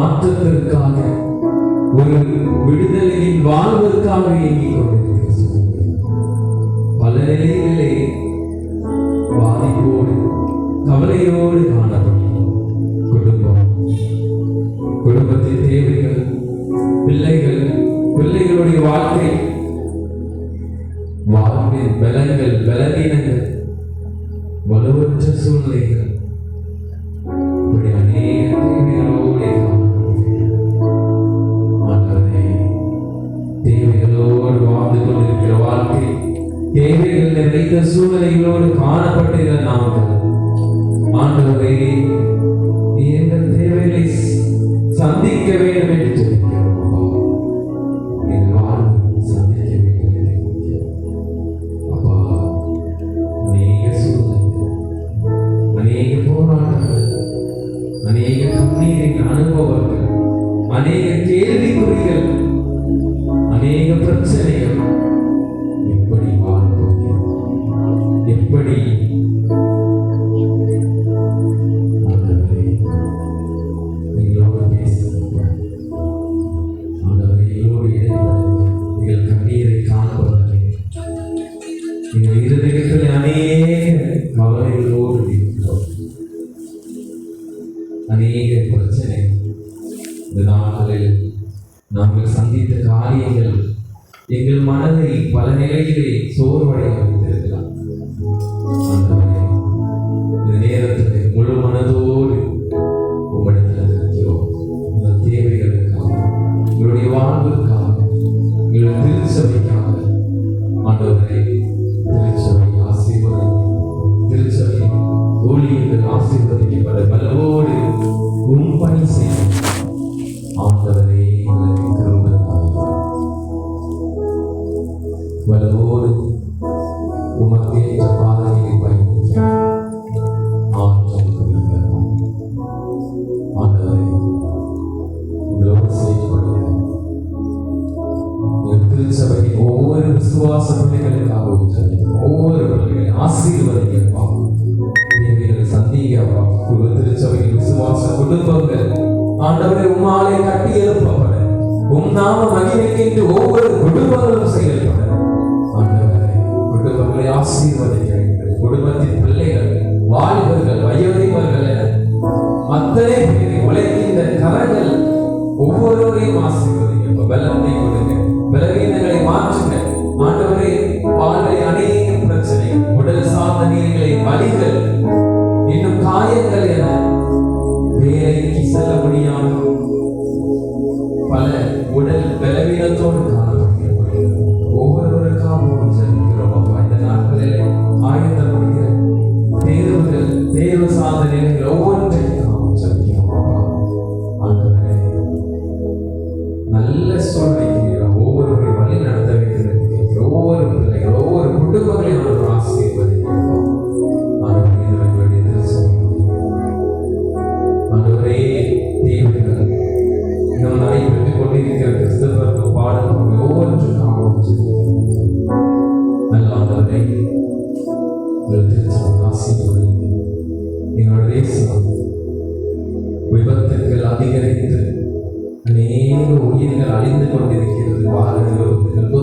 மாற்றத்திற்காக ஒரு விடுதலையின் வாழ்வதற்காக இயங்கிக் கொண்டிருக்கிறது பல நிலைகளிலே பாதிப்போடு கவலையோடு காணப்படும் குடும்பம் குடும்பத்தின் தேவைகள் பிள்ளைகள் பிள்ளைகளுடைய வாழ்க்கை வாழ்வின் பலங்கள் பலவீனங்கள் வலுவற்ற சூழ்நிலைகள் சூழ்நிலைகளோடு காணப்பட்ட இதன் நாம ஆண்டவரை எங்கள் தேவைகளை சந்திக்க வேண்டும் என்று அநேக போராட்டங்கள் அநேக கண்ணீரின் அனுபவங்கள் அநேக இன்றைக்கு அநேக மகளிரோடு இருக்கிறோம் அநேக பிரச்சனை இந்த நாட்களில் நாங்கள் சந்தித்த காரியங்கள் எங்கள் மனதை பல நிலையிலே சோர்வடையும் திருச்சபையின் ஒவ்வொரு விசுவாச பிள்ளைகளுக்காகவும் ஒவ்வொரு பிள்ளைகளை ஆசீர்வதிங்கப்பா சந்திங்கப்பா உங்கள் திருச்சபையின் விசுவாச குடும்பங்கள் ஆண்டவரை உம்மாலே கட்டி எழுப்பப்பட உம் நாம மகிமைக்கின்ற ஒவ்வொரு குடும்பங்களும் செயல்பட ஆண்டவரை குடும்பங்களை ஆசீர்வதிங்க செல்லபடியான பல உடல் அழிந்து கொண்டிருக்கிறது. வாகனங்கள்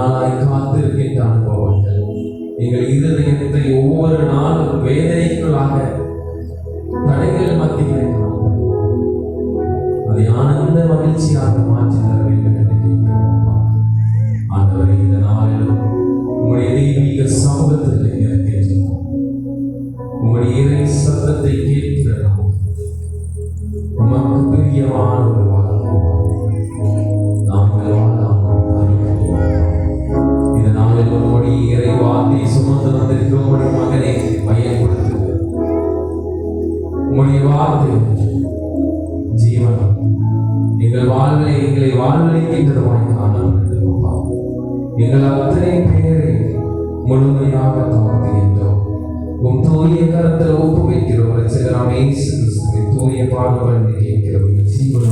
நாளாய் காத்திருக்கின்ற அனுபவங்கள் எங்கள் இருதயத்தை ஒவ்வொரு நாளும் வேதனைக்குள்ளாக தடைகள் மத்தியில் அதை ஆனந்த மகிழ்ச்சியாக மாற்றி தர எங்களை வாழ்வழிக்கின்றதுமாய் எங்கள் அத்தனை பேரை முழுமையாக தாக்குகின்றோம் உம் தூய கரத்தில் ஒப்பு வைக்கிறோம் ரசிகராம் இயேசு தூய பாடுகள் கேட்கிறோம் ஜீவனம்